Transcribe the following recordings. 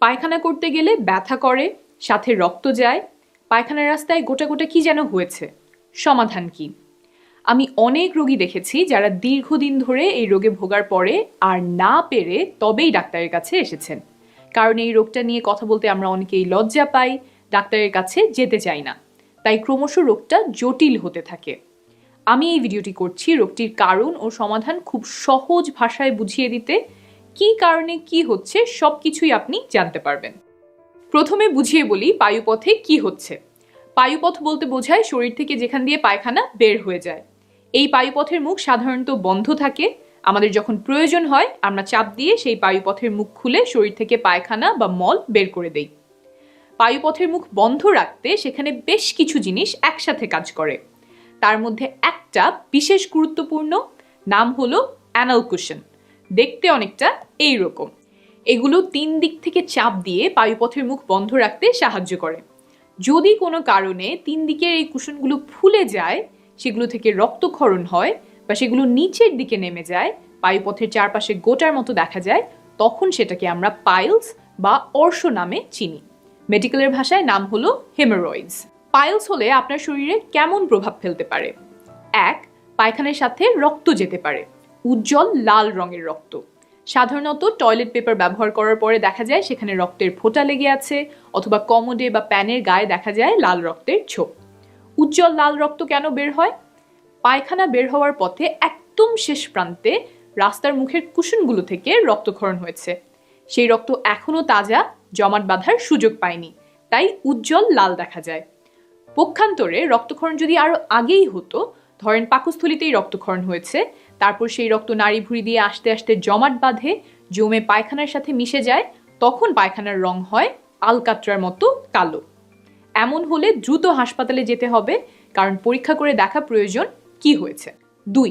পায়খানা করতে গেলে ব্যথা করে, সাথে রক্ত যায়। পায়খানার রাস্তায় গোটা গোটা কি যেন হয়েছে? সমাধান কি? আমি অনেক রোগী দেখেছি যারা দীর্ঘদিন ধরে এই রোগে ভোগার পরে আর না পেরে তবেই ডাক্তারের কাছে এসেছেন। কারণ এই রোগটা নিয়ে কথা বলতে আমরা অনেকেই লজ্জা পাই, ডাক্তারের কাছে যেতে চাই না। তাই ক্রমশ রোগটা জটিল হতে থাকে। আমি এই ভিডিওটি করছি রোগটির কারণ ও সমাধান খুব সহজ ভাষায় বুঝিয়ে দিতে কি কারণে কি হচ্ছে সব কিছুই আপনি জানতে পারবেন। প্রথমে বুঝিয়ে বলি পায়ুপথে কি হচ্ছে। পায়ুপথ বলতে বোঝায় শরীর থেকে যেখান দিয়ে পায়খানা বের হয়ে যায়। এই পায়ুপথের মুখ সাধারণত বন্ধ থাকে। আমাদের যখন প্রয়োজন হয়, আমরা চাপ দিয়ে সেই পায়ুপথের মুখ খুলে শরীর থেকে পায়খানা বা মল বের করে দেই। পায়ুপথের মুখ বন্ধ রাখতে সেখানে বেশ কিছু জিনিস একসাথে কাজ করে। তার মধ্যে একটা বিশেষ গুরুত্বপূর্ণ নাম হলো অ্যানাল কুশন। দেখতে অনেকটা এই রকম এগুলো তিন দিক থেকে চাপ দিয়ে বায়ুপথের মুখ বন্ধ রাখতে সাহায্য করে। যদি কোনো কারণে তিন দিকের এই কুশনগুলো ফুলে যায়, সেগুলো থেকে রক্তক্ষরণ হয় বা সেগুলো নিচের দিকে নেমে যায়, বায়ুপথের চারপাশে গোটার মতো দেখা যায়, তখন সেটাকে আমরা পাইলস বা অর্শ নামে চিনি। মেডিকেলের ভাষায় নাম হলো হেমোরয়েডস পাইলস হলে আপনার শরীরে কেমন প্রভাব ফেলতে পারে? এক, পায়খানার সাথে রক্ত যেতে পারে। উজ্জ্বল লাল রঙের রক্ত। সাধারণত টয়লেট পেপার ব্যবহার করার পরে দেখা যায় সেখানে রক্তের ফোঁটা লেগে আছে অথবা কমোডে বা প্যানের গায়ে দেখা যায় লাল রক্তের ছোপ। উজ্জ্বল লাল রক্ত কেন বের হয়? পায়খানা বের হওয়ার পথে একদম শেষ প্রান্তে রাস্তার মুখের কুশনগুলো থেকে রক্তক্ষরণ হয়েছে। সেই রক্ত এখনও তাজা, জমাট বাঁধার সুযোগ পায়নি, তাই উজ্জ্বল লাল দেখা যায়। পক্ষান্তরে রক্তক্ষরণ যদি আরও আগেই হতো ধরেন পাকস্থলিতেই রক্তক্ষরণ হয়েছে, তারপর সেই রক্ত নাড়ি ভুঁড়ি দিয়ে আস্তে আস্তে জমাট বাঁধে, জমে পায়খানার সাথে মিশে যায়, তখন পায়খানার রং হয় আলকাত্রার মতো কালো। এমন হলে দ্রুত হাসপাতালে যেতে হবে, কারণ পরীক্ষা করে দেখা প্রয়োজন কি হয়েছে। দুই,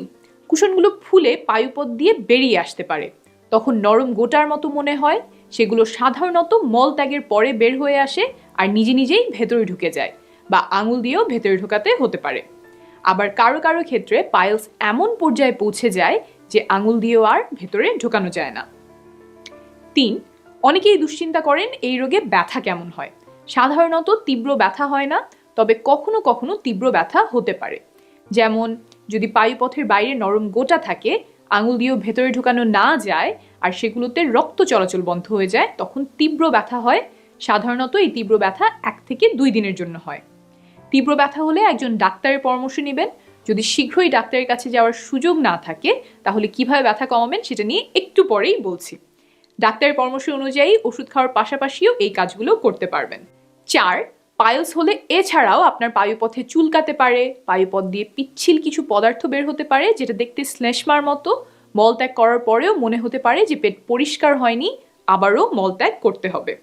কুশনগুলো ফুলে পায়ুপথ দিয়ে বেরিয়ে আসতে পারে। তখন নরম গোটার মতো মনে হয়, সেগুলো সাধারণত মল ত্যাগের পরে বের হয়ে আসে আর নিজে নিজেই ভেতরে ঢুকে যায় বা আঙুল দিয়েও ভেতরে ঢোকাতে হতে পারে। আবার কারও কারও ক্ষেত্রে পাইলস এমন পর্যায়ে পৌঁছে যায় যে আঙুল দিয়েও আর ভেতরে ঢোকানো যায় না। তিন, অনেকেই দুশ্চিন্তা করেন এই রোগে ব্যথা কেমন হয়। সাধারণত তীব্র ব্যথা হয় না, তবে কখনো কখনো তীব্র ব্যথা হতে পারে। যেমন, যদি পায়ুপথের বাইরে নরম গোটা থাকে, আঙুল দিয়েও ভেতরে ঢোকানো না যায় আর সেগুলোতে রক্ত চলাচল বন্ধ হয়ে যায়, তখন তীব্র ব্যথা হয়। সাধারণত এই তীব্র ব্যথা এক থেকে দুই দিনের জন্য হয়। তীব্র ব্যথা হলে একজন ডাক্তারের পরামর্শ নেবেন। যদি শীঘ্রই ডাক্তারের কাছে যাওয়ার সুযোগ না থাকে, তাহলে কীভাবে ব্যথা কমাবেন সেটা নিয়ে একটু পরেই বলছি। ডাক্তারের পরামর্শ অনুযায়ী ওষুধ খাওয়ার পাশাপাশিও এই কাজগুলো করতে পারবেন। চার, পাইলস হলে এছাড়াও আপনার পায়ুপথে চুলকাতে পারে, পায়ুপথ দিয়ে পিচ্ছিল কিছু পদার্থ বের হতে পারে, যেটা দেখতে শ্লেষ্মার মতো। মলত্যাগ করার পরেও মনে হতে পারে যে পেট পরিষ্কার হয়নি, আবারও মলত্যাগ করতে হবে।